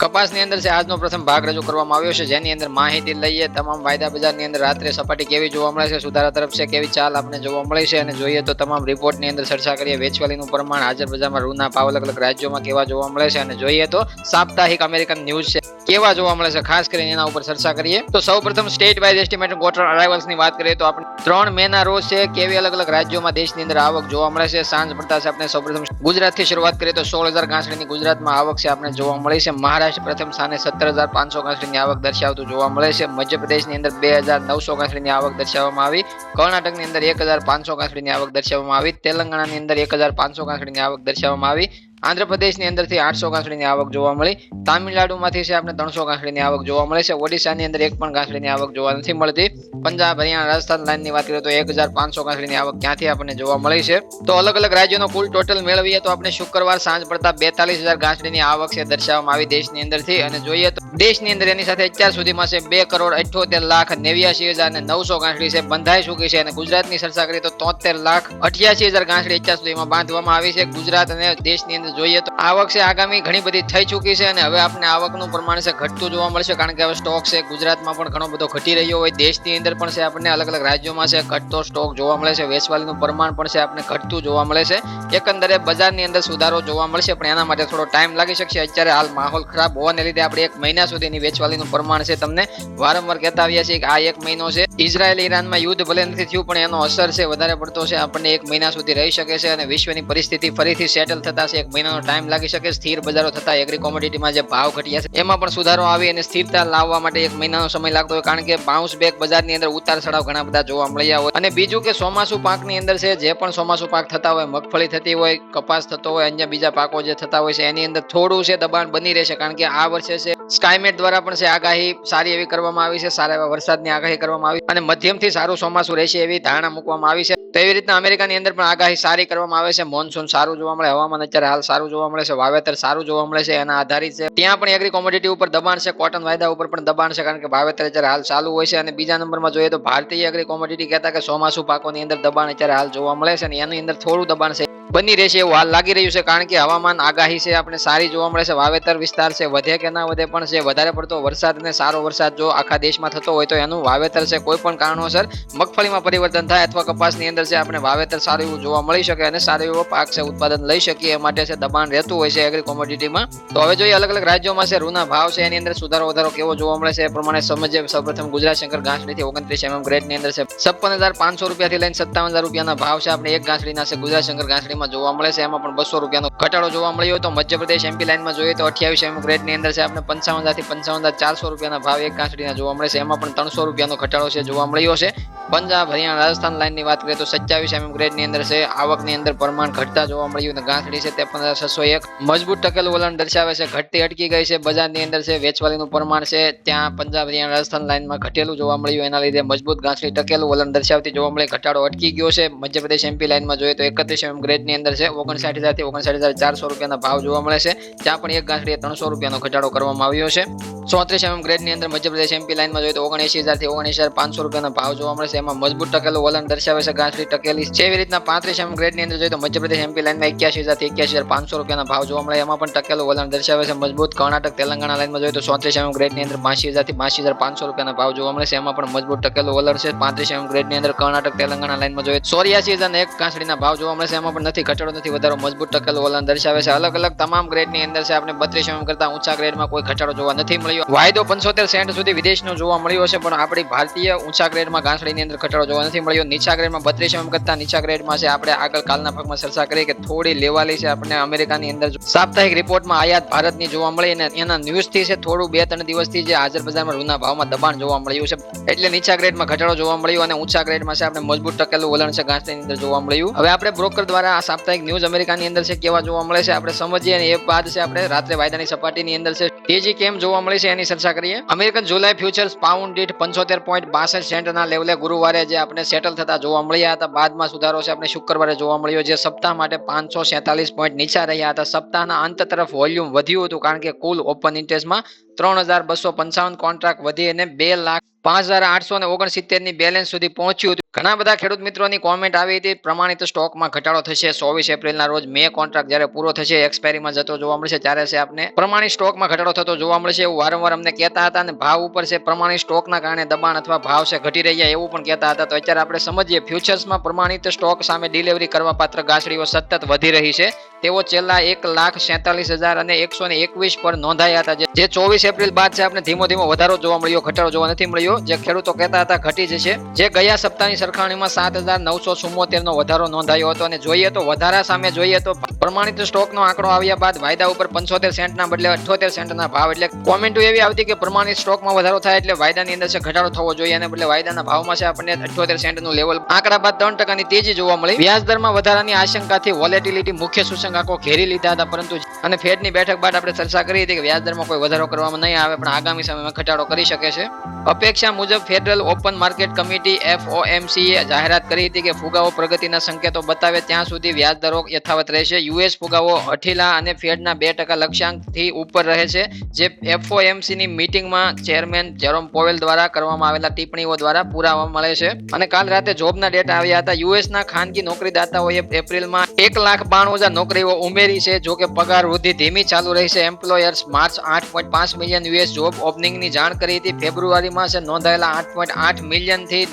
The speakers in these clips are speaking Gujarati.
કપાસની અંદર છે આજનો પ્રથમ ભાગ રજૂ કરવામાં આવ્યો છે. જેની અંદર માહિતી લઈએ, તમામ વાયદા બજારની અંદર રાત્રે સપાટી કેવી જોવા મળે છે, સુધારા તરફ છે, કેવી ચાલ આપણે જોવા મળે છે અને જોઈએ તો તમામ રિપોર્ટની અંદર ચર્ચા કરીએ, વેચવાલીનું પ્રમાણ, હાજર બજારમાં રૂના ભાવ અલગ અલગ રાજ્યોમાં કેવા જોવા મળે છે અને જોઈએ તો સાપ્તાહિક અમેરિકન ન્યૂઝ છે. કેવા જોવા મળે છે? ખાસ કરીને એના ઉપર ચર્ચા કરીએ. તો સૌપ્રથમ સ્ટેટ વાઇઝ એસ્ટિમેટ કોટર અરાઇવલ્સની વાત કરીએ, તો આપણે ત્રણ મે ના રોજ છે. કેવી અલગ અલગ રાજ્યોમાં દેશની અંદર આવક જોવા મળે છે? સાંજ પડતા છે આપણે સૌપ્રથમ ગુજરાતથી શરૂઆત કરીએ, તો સોળ હજાર ગાંસડીની ગુજરાતમાં આવક છે આપણે જોવા મળી છે. મહારાષ્ટ્ર પ્રથમ સ્થાને સત્તર હજાર પાંચસો ગાંસડીની આવક દર્શાવતું જોવા મળે છે. મધ્યપ્રદેશની અંદર બે હજાર નવસો ગાંસડીની આવક દર્શાવવામાં આવી. કર્ણાટકની અંદર એક હજાર પાંચસો ગાંસડીની આવક દર્શાવવામાં આવી. તેલંગાણાની અંદર એક હજાર પાંચસો ગાંસડીની આવક દર્શાવવામાં આવી. આંધ્રપ્રદેશની અંદરથી આઠસો ગાંસડીની આવક જોવા મળી. તામિલનાડુમાંથી છે આપણે ત્રણસો ગાંસડીની આવક જોવા મળે છે. ઓડિશાની અંદર એક પણ ગાંસડીની આવક જોવા નથી મળતી. પંજાબ, હરિયાણા, રાજસ્થાન લાઇનની વાત કરીએ તો એક હજાર પાંચસો ગાંસડીની આવક ક્યાંથી આપણને જોવા મળી છે. તો અલગ અલગ રાજ્યોનો કુલ ટોટલ મેળવીએ તો આપણે શુક્રવાર સાંજ પડતા બેતાલીસ હજાર ગાંસડીની આવક છે દર્શાવવામાં આવી દેશની અંદરથી. અને જોઈએ તો દેશની અંદર એની સાથે અત્યાર સુધીમાં છે બે કરોડ અઠ્યોતેર લાખ નેવ્યાસી હજાર ને નવસો ગાંસડી છે બંધાઈ ચૂકી છે. અને ગુજરાતની ચર્ચા કરીએ તો તોતેર લાખ અઠ્યાસી હજાર ગાંસડી અત્યાર સુધીમાં બાંધવામાં આવી છે. ગુજરાત અને દેશની અંદર જોઈએ તો આવક છે આગામી ઘણી બધી થઈ ચૂકી છે અને હવે આપણે આવકનું પ્રમાણ છે ઘટતું જોવા મળશે કારણ કે હવે સ્ટોક છે, ગુજરાતમાં પણ ઘણો બધો ઘટી રહ્યો હોય, દેશની અંદર પણ છે આપણને અલગ અલગ રાજ્યોમાં છે ઘટતો સ્ટોક જોવા મળે છે, વેચવાલીનું પ્રમાણ પણ છે આપણે ઘટતું જોવા મળે છે. એકંદરે બજારની અંદર સુધારો જોવા મળશે પણ એના માટે થોડો ટાઈમ લાગી શકશે. અત્યારે હાલ માહોલ ખરાબ હોવાને લીધે આપણે એક મહિના સુધીની વેચવાલીનું પ્રમાણ છે તમને વારંવાર કહેતા આવ્યા છીએ કે આ એક મહિનો છે. ઇઝરાયલ ઈરાનમાં યુદ્ધ ભલે નથી થયું પણ એનો અસર છે વધારે પડતો છે. આપણને એક મહિના સુધી રહી શકે છે અને વિશ્વની પરિસ્થિતિ ફરીથી સેટલ થતા છે. એક મહિનાનો ટાઈમ લાગી શકે, સ્થિર બજારો થતા એગ્રી કોમોડિટીમાં જે ભાવ ઘટ્યા છે, એમાં પણ સુધારો આવી અને સ્થિરતા લાવવા માટે એક મહિનાનો સમય લાગતો હોય, કારણ કે બાઉન્સ બેક બજારની અંદર ઉતાર ચઢાવ ઘણા બધા જોવા મળ્યા હોય. અને બીજું કે ચોમાસુ પાકની અંદર છે, જે પણ ચોમાસુ પાક થતા હોય, મગફળી થતી હોય, કપાસ થતો હોય, અન્ય બીજા પાકો જે થતા હોય છે, એની અંદર થોડું છે, દબાણ બની રહેશે, કારણ કે આ વર્ષે છે સ્કાયમેટ દ્વારા પણ છે, આગાહી સારી એવી કરવામાં આવી છે, સારા એવા વરસાદની આગાહી કરવામાં આવી અને મધ્યમથી સારું ચોમાસું રહેશે એવી ધારણા મૂકવામાં આવી છે. તો એવી રીતના અમેરિકાની અંદર પણ આગાહી સારી કરવામાં આવે છે, મોનસૂન સારું જોવા મળે, હવામાન અત્યારે હાલ સારું જોવા મળે છે, વાવેતર સારું જોવા મળે છે, એના આધારિત છે. ત્યાં પણ એગ્રી કોમોડિટી ઉપર દબાણ છે કોટન વાયદા ઉપર પણ દબાણ છે, કારણ કે વાવેતર અત્યારે હાલ ચાલુ હોય છે અને બીજા નંબરમાં જોઈએ તો ભારતીય એગ્રી કોમોડિટી કહેતા કે ચોમાસુ પાકોની અંદર દબાણ અત્યારે હાલ જોવા મળે છે અને એની અંદર થોડું દબાણ છે. બની રહેશે એવું હાલ લાગી રહ્યું છે, કારણ કે હવામાન આગાહી છે, આપણે સારી જોવા મળે છે, વાવેતર વિસ્તાર છે, વધે કે ના વધે પણ છે, વધારે પડતો વરસાદ અને સારો વરસાદ જો આખા દેશમાં થતો હોય તો એનું વાવેતર છે, કોઈ પણ કારણોસર મગફળીમાં પરિવર્તન થાય અથવા કપાસની અંદર છે, આપણે વાવેતર સારું એવું જોવા મળી શકે અને સારો એવો પાક છે, ઉત્પાદન લઈ શકીએ એ માટે છે, દબાણ રહેતું હોય છે એગ્રી કોમોડિટીમાં તો હવે જોઈએ અલગ અલગ રાજ્યોમાં છે રૂના ભાવ છે, એની અંદર સુધારો વધારો કેવો જોવા મળે છે, એ પ્રમાણે સમજે સૌપ્રથમ ગુજરાત શંકર ઘાસડીથી ઓગણત્રીસ એમએમ ગ્રેડની અંદર છે, છપ્પન હજાર પાંચસો રૂપિયાથી લઈને સત્તાવન હજાર રૂપિયાના ભાવ છે, આપણે એક ઘાસડીના છે, ગુજરાત શંકર ઘાસડીમાં જોવા મળે છે. એમાં પણ બસો રૂપિયાનો ઘટાડો જોવા મળ્યો તો મધ્યપ્રદેશ એમપી લાઇનમાં જોઈએ તો અઠ્યાવીસ એમ ગ્રેડની અંદર છે. આપણે પંચાવન હજારથી પંચાવન હજાર ચારસો રૂપિયાના ભાવ એક કાંસડીના જોવા મળે છે. એમાં પણ ત્રણસો રૂપિયાનો ઘટાડો છે જોવા મળ્યો છે. પંજાબ, હરિયાણા, રાજસ્થાન લાઇનની વાત કરીએ તો સત્યાવીસ એમ ગ્રેડની અંદર છે. આવકની અંદર પ્રમાણ ઘટતા જોવા મળ્યું અને ગાંસડી છે ત્રેપન હજાર છસો એક. મજબૂત ટકેલ વલણ દર્શાવે છે. ઘટતી અટકી ગઈ છે. બજારની અંદર છે વેચવાલીનું પ્રમાણ છે. ત્યાં પંજાબ, હરિયાણા, રાજસ્થાન લાઇનમાં ઘટેલું જોવા મળ્યું. એના લીધે મજબૂત ગાંસડી ટકેલું વલણ દર્શાવતી જોવા મળે. ઘટાડો અટકી ગયો છે. મધ્યપ્રદેશ એમપી લાઇનમાં જોઈએ તો એકત્રીસ એમ ગ્રેડની અંદર છે, ઓગણસાઠ હજારથી ઓગણસાઠ હજાર ચારસો રૂપિયાના ભાવ જોવા મળે છે. ત્યાં પણ એક ગાંસડીએ ત્રણસો રૂપિયાનો ઘટાડો કરવામાં આવ્યો છે. ચોત્રીસ એમ ગ્રેડની અંદર મધ્યપ્રદેશ એમપી લાઇનમાં જોઈએ તો ઓગણએસી હજારથી ઓગણીસ હજાર પાંચસો રૂપિયાના ભાવ જોવા મળે છે. એમાં મજબૂત ટકેલું વલણ દર્શાવે છે ગાંસડી ટકેલી. છે એવી રીતના પાંત્રીસ એમ ગ્રેડની અંદર જોઈએ તો મધ્યપ્રદેશ એમપી લાઇનમાં એક્યાસી હજારથી એક્યાસી હજાર પાંચસો રૂપિયાના ભાવ જોવા મળે. એમાં પણ ટકેલું વલણ દર્શાવે છે, મજબૂત કર્ણાટક તેલંગાણા લાઇનમાં જોઈએ તો ચોત્રીસ એમ ગ્રેડની અંદર બાસી હજારથી બાસી હજાર પાંચસો રૂપિયાના ભાવ જોવા મળે છે. એમાં પણ મજબૂત ટકેલું વલણ છે. પાંત્રીસ ગ્રેડ ગ્રેડની અંદર કર્ણાટક તેલંગાણા લાઇનમાં જોઈએ ચોર્યાસી હજાર એક કાંસડીના ભાવ જોવા મળે છે. એમાં પણ નથી ઘટાડો નથી વધારો મજબૂત ટકેલું વલણ દર્શાવે છે. અલગ અલગ તમામ ગ્રેડની અંદર છે. આપણે બત્રીસ એમ કરતા ઊંચા ગ્રેડમાં કોઈ ઘટાડો જોવા નથી મળ્યો. વાયદો પંચોતેર સેન્ટ સુધી વિદેશનો જોવા મળ્યો છે, પણ આપણી ભારતીય ઊંચા ગ્રેડમાં ઘાસડીની અંદર ઘટાડો જોવા નથી મળ્યો. નીચા ગ્રેડમાં બત્રીસ એમ કરતા નીચા ગ્રેડમાં છે. આપણે આગળ કાલના ભાગમાં ચર્ચા કરી કે થોડી લેવાલી છે આપણને અમેરિકાની અંદર સાપ્તાહિક રિપોર્ટમાં આયાત ભારતની જોવા મળી અને એના ન્યૂઝથી છે, થોડું બે ત્રણ દિવસથી જે હાજર બજારમાં રૂના ભાવમાં દબાણ જોવા મળ્યું છે. એટલે નીચા ગ્રેડમાં ઘટાડો જોવા મળ્યો અને ઊંચા ગ્રેડમાં છે, આપણે મજબૂત ટકેલું વલણ છે ઘાસની અંદર જોવા મળ્યું. હવે આપણે બ્રોકર દ્વારા સાપ્તાહિક ન્યૂઝ અમેરિકાની અંદર છે, કેવા જોવા મળે છે, આપણે સમજીએ અને એ બાદ છે, આપણે રાત્રે વાયદાની સપાટીની અંદર છે. તેજી કેમ જોવા મળે છે, એની ચર્ચા કરીએ. અમેરિકન જુલાઈ ફ્યુચર્સ પાઉન્ડ દીઠ પંચોતેર પોઈન્ટ બાસઠ સેન્ટના લેવલે ગુરુવારે જે આપણે સેટલ થતા જોવા મળ્યા હતા, બાદમાં સુધારો છે, આપણે શુક્રવારે જોવા મળ્યો, જે સપ્તાહ માટે પાંચસો સેતાલીસ પોઈન્ટ નીચા રહ્યા હતા. સપ્તાહના અંત તરફ વોલ્યુમ વધ્યું હતું, કારણ કે કુલ ઓપન ઇન્ટરેસ્ટમાં ત્રણ હજાર બસો પંચાવન કોન્ટ્રાક્ટ વધી અને બે લાખ પાંચ હજાર આઠસો ને ઓગણસિત્તેરની બેલેન્સ સુધી પહોંચ્યું હતું. ઘણા બધા ખેડૂત મિત્રોની કોમેન્ટ આવી હતી. પ્રમાણિત સ્ટોકમાં ઘટાડો થશે ચોવીસ એપ્રિલના રોજ. મે કોન્ટ્રાક્ટ જ્યારે પૂરો થશે એક્સપાયરીમાં જતો જોવા મળશે. ત્યારે છે આપને પ્રમાણિત સ્ટોકમાં ઘટાડો થતો જોવા મળશે એવું વારંવાર અમને કહેતા હતા અને ભાવ ઉપર છે પ્રમાણિત સ્ટોકના કારણે દબાણ અથવા ભાવ છે ઘટી રહ્યા એવું પણ કહેતા હતા. તો અત્યારે આપણે સમજીએ ફ્યુચર્સમાં પ્રમાણિત સ્ટોક સામે ડિલિવરી કરવા પાત્ર ગાસડીઓ સતત વધી રહી છે. તેઓ છેલ્લા એક લાખ સેતાલીસ હજાર અને એકસો ને એકવીસ પર નોંધાયા હતા, જે- જે ચોવીસ એપ્રિલ બાદ છે આપણે ધીમો ધીમો વધારો જોવા મળ્યો, ઘટાડો જોવા નથી મળ્યો. જે ખેડૂતો કહેતા હતા ઘટી જશે જે ગયા સપ્તાહની સરખામણીમાં સાત હજાર નવસો ચુમ્મોતેર નો વધારો નોંધાયો હતો અને જોઈએ તો વધારા સામે જોઈએ તો પ્રમાણિત સ્ટોકનો આંકડો આવ્યા બાદ વાયદા ઉપર પંચોતેર સેન્ટના બદલે અઠ્યોતેર સેન્ટના ભાવ. એટલે કોમેન્ટો એવી આવતી કે પ્રમાણિત સ્ટોકમાં વધારો થાય એટલે વાયદાની અંદર છે ઘટાડો થવો જોઈએ અને બદલે વાયદાના ભાવમાં છે આપણને અઠ્યોતેર સેન્ટનું લેવલ. આંકડા બાદ ત્રણ ટકાની તેજી જોવા મળી. વ્યાજ દરમાં વધારાની આશંકાથી વોલેટિલિટી મુખ્ય સૂચકાંકો ઘેરી લીધા હતા, પરંતુ અને ફેડની બેઠક બાદ આપણે ચર્ચા કરી હતી કે વ્યાજ દરમાં કોઈ વધારો કરવામાં નહીં આવે, પણ આગામી સમયમાં ઘટાડો કરી શકે છે. અપેક્ષા મુજબ ફેડરલ ઓપન માર્કેટ કમિટી એફઓએમસીએ જાહેરાત કરી હતી કે ફુગાવો પ્રગતિના સંકેતો બતાવે ત્યાં સુધી વ્યાજ યથાવત રહેશે. યુએસ ફુગાવો અઠીલા અને ફેડના બે ટકા લક્ષ્યાંકથી ઉપર રહે છે, જે એફઓએમસીની મીટિંગમાં ચેરમેન જેરોમ પોવેલ દ્વારા કરવામાં આવેલા ટિપ્પણીઓ દ્વારા પુરાવા મળે છે. અને કાલ રાતે જોબના ડેટા આવ્યા હતા. યુએસના ખાનગી નોકરીદાતાઓએ એપ્રિલમાં એક લાખ બાણું હજાર નોકરીઓ ઉમેરી છે જો પગાર વૃદ્ધિ ધીમી ચાલુ રહી છે. એમ્પ્લોયર્સ માર્ચ આઠ પોઈન્ટ પાંચ મિલિયન યુએસ જોબ ઓપનિંગની જાણ કરી હતી. ફેબ્રુઆરી માસે નોંધાયેલા આઠ પોઈન્ટ આઠ મિલિયનથી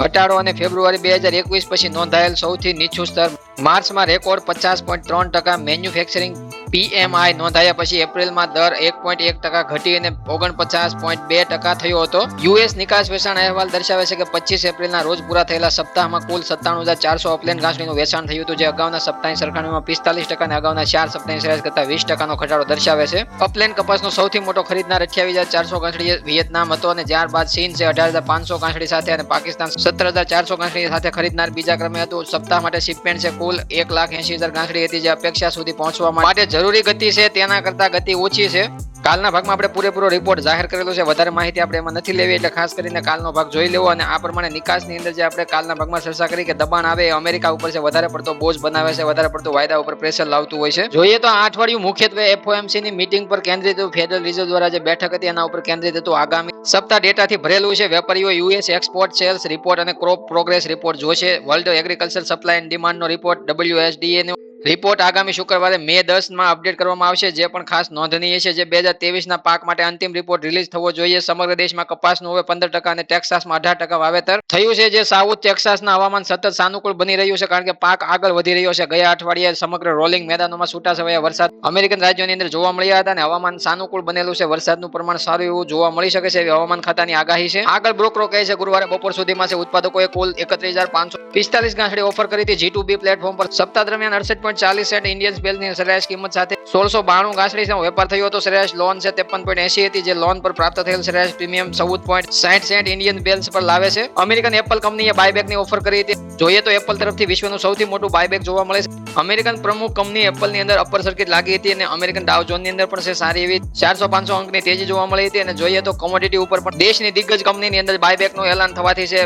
ઘટાડો અને ફેબ્રુઆરી બે હજાર એકવીસ પછી નોંધાયેલ સૌથી નીચું સ્તર. માર્ચમાં રેકોર્ડ પચાસ પોઈન્ટ ત્રણ ટકા મેન્યુફેક્ચરિંગ પીએમઆઈ નોંધાયા પછી એપ્રિલમાં દર એક પોઈન્ટ એક ટકા ઘટી અને ઓગણપચાસ પોઈન્ટ બે ટકા થયો હતો. યુએસ નિકાસ વેચાણ અહેવાલ દર્શાવે છે કે પચીસ એપ્રિલના રોજ પૂરા થયેલા સપ્તાહમાં કુલ સત્તાણું હજાર ચારસો અપલેન ઘાસડીનું વેચાણ થયું હતું જે અગાઉના સપ્તાહની સરખામણીમાં પિસ્તાલીસ ટકા અને અગાઉના ચાર સપ્તાહની સરેરાશ કરતા વીસ ટકાનો ઘટાડો દર્શાવે છે. અપલેન કપાસનો સૌથી મોટો ખરીદનાર અઠ્યાવીસ હજાર ચારસો ઘાસડી વિયેતનામ હતો અને ત્યારબાદ ચીન છે અઢાર હજાર પાંચસો ઘાસડી સાથે અને પાકિસ્તાન સત્તર હજાર ચારસો ઘાસડી સાથે ખરીદનાર બીજા ક્રમે હતું. સપ્તાહ માટે શિપમેન્ટ છે કુલ એક લાખ એસી હજાર ઘાસડી હતી જે અપેક્ષા સુધી પહોંચવા માટે જરૂરી ગતિ છે તેના કરતા ગતિ ઓછી છે. કાલના ભાગમાં આપણે પૂરેપૂરો રિપોર્ટ જાહેર કરેલો છે. વધારે માહિતી આપણે એમાં નથી લેવી એટલે ખાસ કરીને કાલનો ભાગ જોઈ લેવો અને આ પ્રમાણે નિકાસની અંદર જે આપણે કાલના ભાગમાં ચર્ચા કરી કે દબાણ આવે અમેરિકા ઉપર છે, વધારે પડતો બોજ બનાવે છે, વધારે પડતો વાયદા ઉપર પ્રેશર લાવતું હોય છે. જોઈએ તો આ અઠવાડિયું મુખ્યત્વે એફઓએમસી ની મીટિંગ પર કેન્દ્રિત ફેડરલ રિઝર્વ દ્વારા જે બેઠક હતી એના ઉપર કેન્દ્રિત હતું. આગામી સપ્તાહ ડેટાથી ભરેલું છે. વેપારીઓ યુએસ એક્સપોર્ટ સેલ્સ રિપોર્ટ અને ક્રોપ પ્રોગ્રેસ રિપોર્ટ જોશે. વર્લ્ડ એગ્રીકલ્ચર સપ્લાય એન્ડ ડિમાન્ડનો રિપોર્ટ ડબલ્યુએસડીએ નો રિપોર્ટ આગામી શુક્રવારે મે દસમાં અપડેટ કરવામાં આવશે. જે પણ ખાસ નોંધનીય છે, જે બે હજાર ત્રેવીસ ના પાક માટે અંતિમ રિપોર્ટ રિલીઝ થવો જોઈએ. સમગ્ર દેશમાં કપાસનું હવે પંદર ટકા અને ટેક્સાસમાં અઢાર ટકા વાવેતર થયું છે, જે સાઉથ ટેક્સાસના હવામાન સતત સાનુકૂળ બની રહ્યું છે, કારણ કે પાક આગળ વધી રહ્યો છે. ગયા અઠવાડિયે સમગ્ર રોલિંગ મેદાનોમાં છૂટા છવાયા વરસાદ અમેરિકન રાજ્યોની અંદર જોવા મળ્યા હતા અને હવામાન સાનુકૂળ બનેલું છે. વરસાદનું પ્રમાણ સારું એવું જોવા મળી શકે છે, એવી હવામાન ખાતાની આગાહી છે. આગળ બ્રોકરો કહે છે, ગુરુવારે બપોર સુધીમાં છે, ઉત્પાદકોએ કુલ એકત્રીસ હજાર પાંચસો પિસ્તાલીસ ગાંસડી ઓફર કરી હતી. જી ટુ બી પ્લેટફોર્મ પર સપ્તાહ દરમિયાન અડસઠ પોઈન્ટ ચાલીસ સેન્ટ ઇન્ડિયન બેલની સરેરાશ કિંમત સાથે સોળસો બાણું ગાંસડી વેપાર થયો હતો. સરેરાશ લોન છે ત્રેપન પોઈન્ટ એસી હતી, જે લોન પર પ્રાપ્ત થયેલ સરેરાશ પ્રીમિયમ ચૌદ પોઈન્ટ સાઠ સેન્ટ ઇન્ડિયન બેલ્સ પર લાવે છે. અમેરિકન એપલ કંપનીએ બાયબેકની ઓફર કરી હતી. જોઈએ તો એપલ તરફથી વિશ્વનું સૌથી મોટું બાયબેક જોવા મળે છે. અમેરિકન પ્રમુખ કંપની એપલની અંદર અપર સર્કિટ લાગી હતી અને અમેરિકન ડાવની અંદર પણ છે સારી એવી ચારસો પાંચસો અંકની તેજી જોવા મળી હતી. અને જોઈએ તો કોમોડિટી ઉપર પણ દેશની દિગ્ગજ કંપનીની અંદર બાયબેકનું એલાન થવાથી છે.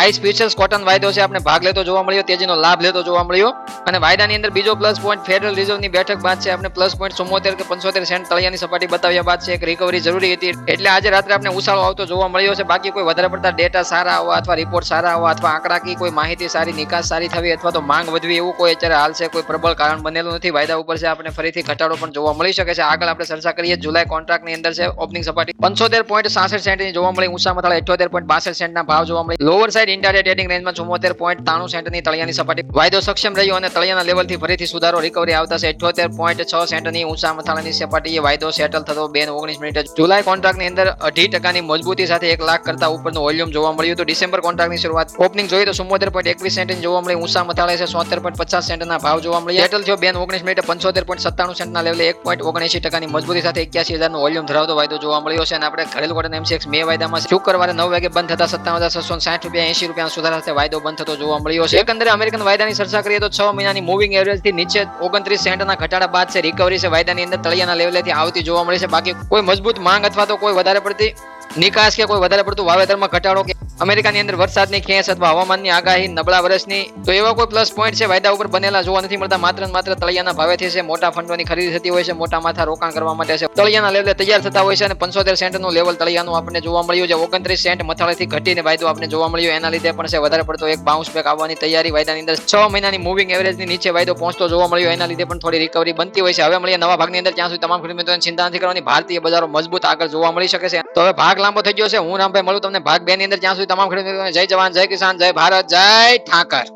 આઈસ ફ્યુચર્સ કોટન વાયદો છે, આપણે ભાગ લેતો જોવા મળ્યો, તેજીનો લાભ લેતો જોવા મળ્યો. અને વાયદાની અંદર બીજો પ્લસ પોઈન્ટ ફેડરલ રિઝર્વની બેઠક બાદ છે. આપણે પ્લસ પોઈન્ટ ચુમ્મોતેર કે પંચોતેર સેન્ટ તળિયાની સપાટી બતાવ્યા બાદ છે. એક રિકવરી જરૂરી હતી. એટલે આજે રાત્રે આપણે ઉછાળો આવતો જોવા મળ્યો છે. બાકી કોઈ વધારે પડતા ડેટા સારા આવવા અથવા રિપોર્ટ સારા આવવા અથવા આંકડાકી કોઈ માહિતી સારી, નિકાસ સારી થવી અથવા તો માંગ વધવી એવું કોઈ અત્યારે હાલ છે. કોઈ પ્રબળ કારણ બનેલું નથી. વાયદા ઉપર છે. આપણે ફરીથી ઘટાડો પણ જોવા મળી શકે છે. આગળ આપણે ચર્ચા કરીએ. જુલાઈ કોન્ટ્રાક્ટની અંદર છે. ઓપનિંગ સપાટી પંચોતેર પોઈન્ટ સાસઠ સેન્ટની જોવા મળી. ઊંચા મથાળા અઠ્યોતેર પોઈન્ટ બાસઠ સેન્ટના ભાવ જોવા મળી. લોવર સાઈડ ઇન્ડિયા ટ્રેડિંગ રેન્જમાં ચુમ્મોતેર પોઈન્ટ તાણું સેન્ટની તળિયાની સપાટી વાયદો સક્ષમ રહ્યો અને તળિયાના લેવલથી ફરીથી સુધારો રિકવરી આવતા છે. અઠ્યોતેર પોઈન્ટ છ સેન્ટની ઊંચા મથાળાની સપાટીએ વાયદો સેટલ થતો બે ઓગણીસ મિનિટ જુલાઈ કોન્ટ્રાક્ટની અંદર અઢી ટકાની મજબૂતી સાથે એક લાખ કરતા ઉપરનું વોલ્યુમ જોવા મળ્યું હતું. ડિસેમ્બર કોન્ટ્રાક્ટની શરૂઆત. ઓપનિંગ જોઈએ તો ચુમ્મોતેર પોઈન્ટ એકવીસ સેન્ટની જોવા મળી. ઊંચા મથાળે છે સોતેર પોઈન્ટ પચાસ સેન્ટના ભાવ જોવા મળ્યા. સેટલ થયો બે ઓગણીસ મિનિટે પંચોતેર પોઈન્ટ સત્તાણું સેન્ટના લેવલે એક પોઈન્ટ ઓગણીસી ટકાની મજબૂતી સાથે એક્યાસી હજારનું વોલ્યુમ ધરાવતો વાયદો જોવા મળ્યો છે અને આપણે ઘરેલું કોટન એમસીએક્સ મે વાયદામાં શુક્રવારે નવ વાગે બંધ થતા સત્તાવન હજાર છસો સાઠ રૂપિયા એસી રૂપિયા સુધારા સાથે વાયદો બંધ થતો જોવા મળ્યો છે. એકંદરે અમેરિકન વાયદાની ચર્ચા કરીએ તો છ મહિનાની મૂવિંગ એવરેજ થી નીચે ઓગણત્રીસ સેન્ટના ઘટાડા બાદ છે. રિકવરી છે. વાયદાની અંદર તળિયાના લેવલેથી આવતી જોવા મળી છે. બાકી કોઈ મજબૂત માંગ અથવા તો કોઈ વધારે પડતી નિકાસ કે કોઈ વધારે પડતું વાવેતરમાં ઘટાડો કે અમેરિકાની અંદર વરસાદની ખેંચ અથવા હવામાનની આગાહી નબળા વર્ષની તો એવા કોઈ પ્લસ પોઈન્ટ છે વાયદા ઉપર બનેલા જોવા નથી મળતા. માત્ર માત્ર તળિયાના ભાવેથી છે મોટા ફંડોની ખરીદી થતી હોય છે, મોટા માથા રોકાણ કરવા માટે છે. તળિયાના લેવલે તૈયાર થતા હોય છે અને પંચોતેર સેન્ટનું લેવલ તળિયાનું આપણને જોવા મળ્યું છે. ઓગણત્રીસ સેન્ટ મથાળેથી ઘટીને વાયદો આપણે જોવા મળ્યો. એના લીધે પણ છે વધારે પડતો એક બાઉન્સ બેક આવવાની તૈયારી વાયદાની અંદર. છ મહિનાની મૂવિંગ એવરેજની નીચે વાયદો પહોંચતો જોવા મળ્યો. એના લીધે પણ થોડી રિકવરી બનતી હોય છે. હવે મળીએ નવા ભાગની અંદર. ત્યાં સુધી તમામ ખેડૂત મિત્રોને ચિંતા નથી કરવાની. ભારતીય બજારો મજબૂત આગળ જોવા મળી શકે છે. તો હવે ભાગ લાંબો થઈ ગયો છે. હું રામભાઈ મળું તમને. ભાગ બે ની અંદર. ત્યાં સુધી તમામ ખેડૂત જય જવાન જય કિસાન જય ભારત જય ઠાકર.